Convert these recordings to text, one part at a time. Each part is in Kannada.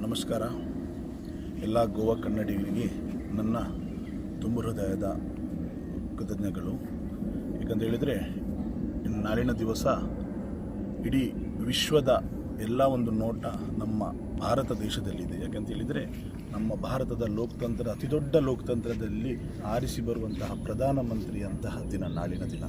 ನಮಸ್ಕಾರ. ಎಲ್ಲ ಗೋವಾ ಕನ್ನಡಿಗರಿಗೆ ನನ್ನ ತುಂಬ ಹೃದಯದ ಕೃತಜ್ಞಗಳು. ಏಕೆಂತ ಹೇಳಿದರೆ ನಾಳಿನ ದಿವಸ ಇಡೀ ವಿಶ್ವದ ಎಲ್ಲ ಒಂದು ನೋಟ ನಮ್ಮ ಭಾರತ ದೇಶದಲ್ಲಿದೆ. ಯಾಕಂತ ಹೇಳಿದರೆ, ನಮ್ಮ ಭಾರತದ ಲೋಕತಂತ್ರ ಅತಿ ದೊಡ್ಡ ಲೋಕತಂತ್ರದಲ್ಲಿ ಆರಿಸಿ ಬರುವಂತಹ ಪ್ರಧಾನಮಂತ್ರಿಯಂತಹ ದಿನ, ನಾಳಿನ ದಿನ.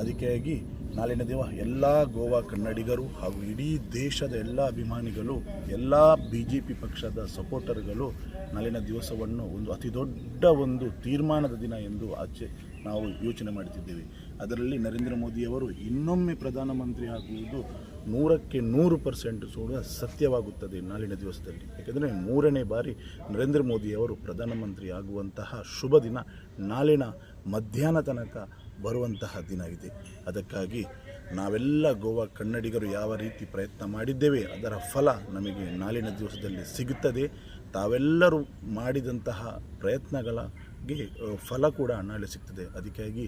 ಅದಕ್ಕಾಗಿ ನಾಳಿನ ದಿವ ಎಲ್ಲ ಗೋವಾ ಕನ್ನಡಿಗರು ಹಾಗೂ ಇಡೀ ದೇಶದ ಎಲ್ಲ ಅಭಿಮಾನಿಗಳು, ಎಲ್ಲ ಬಿ ಜೆ ಪಿ ಪಕ್ಷದ ಸಪೋರ್ಟರ್ಗಳು ನಾಳಿನ ದಿವಸವನ್ನು ಒಂದು ಅತಿ ದೊಡ್ಡ ಒಂದು ತೀರ್ಮಾನದ ದಿನ ಎಂದು ಆಚೆ ನಾವು ಯೋಚನೆ ಮಾಡುತ್ತಿದ್ದೇವೆ ಅದರಲ್ಲಿ ನರೇಂದ್ರ ಮೋದಿಯವರು ಇನ್ನೊಮ್ಮೆ ಪ್ರಧಾನಮಂತ್ರಿ ಆಗುವುದು ನೂರಕ್ಕೆ ನೂರು ಪರ್ಸೆಂಟ್ ಸೋಡ ಸತ್ಯವಾಗುತ್ತದೆ ನಾಳಿನ ದಿವಸದಲ್ಲಿ. ಯಾಕೆಂದರೆ ಮೂರನೇ ಬಾರಿ ನರೇಂದ್ರ ಮೋದಿಯವರು ಪ್ರಧಾನಮಂತ್ರಿ ಆಗುವಂತಹ ಶುಭ ದಿನ ನಾಳಿನ ಮಧ್ಯಾಹ್ನ ತನಕ ಬರುವಂತಹ ದಿನ ಇದೆ. ಅದಕ್ಕಾಗಿ ನಾವೆಲ್ಲ ಗೋವಾ ಕನ್ನಡಿಗರು ಯಾವ ರೀತಿ ಪ್ರಯತ್ನ ಮಾಡಿದ್ದೇವೆ, ಅದರ ಫಲ ನಮಗೆ ನಾಳಿನ ದಿವಸದಲ್ಲಿ ಸಿಗುತ್ತದೆ. ತಾವೆಲ್ಲರೂ ಮಾಡಿದಂತಹ ಪ್ರಯತ್ನಗಳಿಗೆ ಫಲ ಕೂಡ ನಾಳೆ ಸಿಗ್ತದೆ. ಅದಕ್ಕಾಗಿ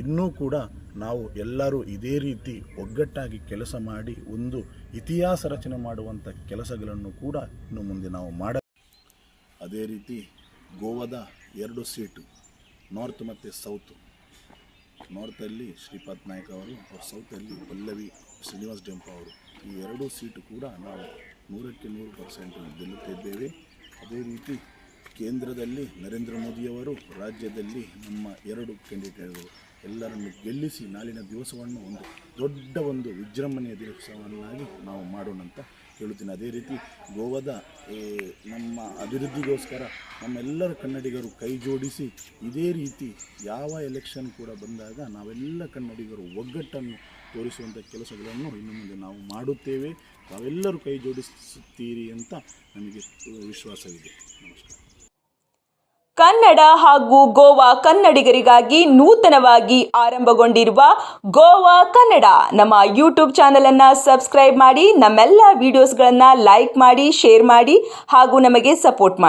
ಇನ್ನೂ ಕೂಡ ನಾವು ಎಲ್ಲರೂ ಇದೇ ರೀತಿ ಒಗ್ಗಟ್ಟಾಗಿ ಕೆಲಸ ಮಾಡಿ, ಒಂದು ಇತಿಹಾಸ ರಚನೆ ಮಾಡುವಂಥ ಕೆಲಸಗಳನ್ನು ಕೂಡ ಇನ್ನು ಮುಂದೆ ನಾವು ಮಾಡ, ಅದೇ ರೀತಿ ಗೋವಾದ ಎರಡು ಸೀಟು, ನಾರ್ತ್ ಮತ್ತು ಸೌತ್. ನಾರ್ತಲ್ಲಿ ಶ್ರೀಪಾದ್ ನಾಯ್ಕ ಅವರು, ಅವ್ರ ಸೌತಲ್ಲಿ ಪಲ್ಲವಿ ಶ್ರೀನಿವಾಸ್ ಡೆಂಪ ಅವರು. ಈ ಎರಡೂ ಸೀಟು ಕೂಡ ನಾವು ನೂರಕ್ಕೆ ನೂರು ಪರ್ಸೆಂಟ್ ಗೆಲ್ಲುತ್ತಿದ್ದೇವೆ ಅದೇ ರೀತಿ ಕೇಂದ್ರದಲ್ಲಿ ನರೇಂದ್ರ ಮೋದಿಯವರು, ರಾಜ್ಯದಲ್ಲಿ ನಮ್ಮ ಎರಡು ಕ್ಯಾಂಡಿಡೇಟ್ಗಳು. ಎಲ್ಲರನ್ನು ಗೆಲ್ಲಿಸಿ ನಾಳಿನ ದಿವಸವನ್ನು ಒಂದು ದೊಡ್ಡ ಒಂದು ವಿಜೃಂಭಣೆಯ ದಿವಸವನ್ನಾಗಿ ನಾವು ಮಾಡೋಣ ಅಂತ ಹೇಳುತ್ತೀನಿ. ಅದೇ ರೀತಿ ಗೋವಾದ ನಮ್ಮ ಅಭಿವೃದ್ಧಿಗೋಸ್ಕರ ನಮ್ಮೆಲ್ಲರ ಕನ್ನಡಿಗರು ಕೈ ಜೋಡಿಸಿ ಇದೇ ರೀತಿ ಯಾವ ಎಲೆಕ್ಷನ್ ಕೂಡ ಬಂದಾಗ ನಾವೆಲ್ಲ ಕನ್ನಡಿಗರು ಒಗ್ಗಟ್ಟನ್ನು ತೋರಿಸುವಂಥ ಕೆಲಸಗಳನ್ನು ಇನ್ನು ಮುಂದೆ ನಾವು ಮಾಡುತ್ತೇವೆ. ತಾವೆಲ್ಲರೂ ಕೈ ಜೋಡಿಸುತ್ತೀರಿ ಅಂತ ನಮಗೆ ವಿಶ್ವಾಸವಿದೆ. ನಮಸ್ಕಾರ. ಕನ್ನಡ ಹಾಗೂ ಗೋವಾ ಕನ್ನಡಿಗರಿಗಾಗಿ ನೂತನವಾಗಿ ಆರಂಭಗೊಂಡಿರುವ ಗೋವಾ ಕನ್ನಡ. ನಮ್ಮ ಯೂಟ್ಯೂಬ್ ಚಾನಲ್ ಅನ್ನ ಸಬ್ಸ್ಕ್ರೈಬ್ ಮಾಡಿ, ನಮ್ಮೆಲ್ಲ ವಿಡಿಯೋಸ್ಗಳನ್ನ ಲೈಕ್ ಮಾಡಿ ಶೇರ್ ಮಾಡಿ ಹಾಗೂ ನಮಗೆ ಸಪೋರ್ಟ್ ಮಾಡಿ.